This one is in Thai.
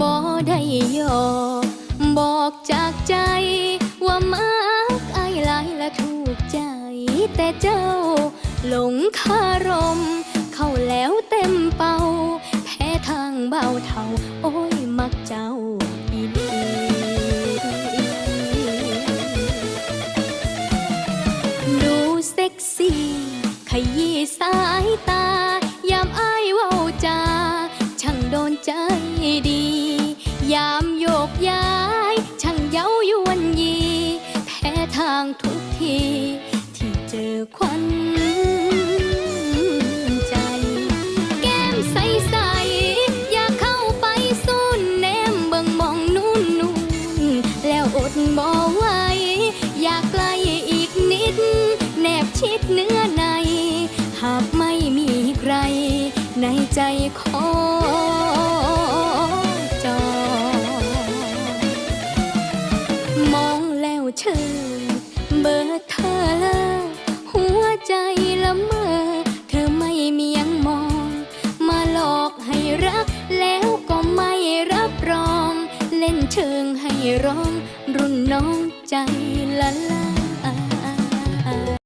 บ่ได้ยอบอกจากใจ ว่ามักอายหลายและถูกใจ แต่เจ้า หลงคารม เข้าแล้วเต็มเป่า แพ้ทางเบาเท่าโอ้ย โดนใจดี ยามโยกย้าย ช่างเย้ายวนยี แพ้ทางทุกที ที่เจอควันใจ แก้มใสๆอยากเข้าไปสูนแนมเบิ่งมองนู่นนู่นแล้วอดบ่ไหวอยากใกลอีกนิด แนบชิดเนื้อใน หากไม่มีใครในใจขอจ เชิญเบอร์เธอ หัวใจละเมอ เธอไม่มียังมอง มาหลอกให้รัก แล้วก็ไม่รับรอง เล่นเชิงให้ร้อง รุ่นน้องใจละล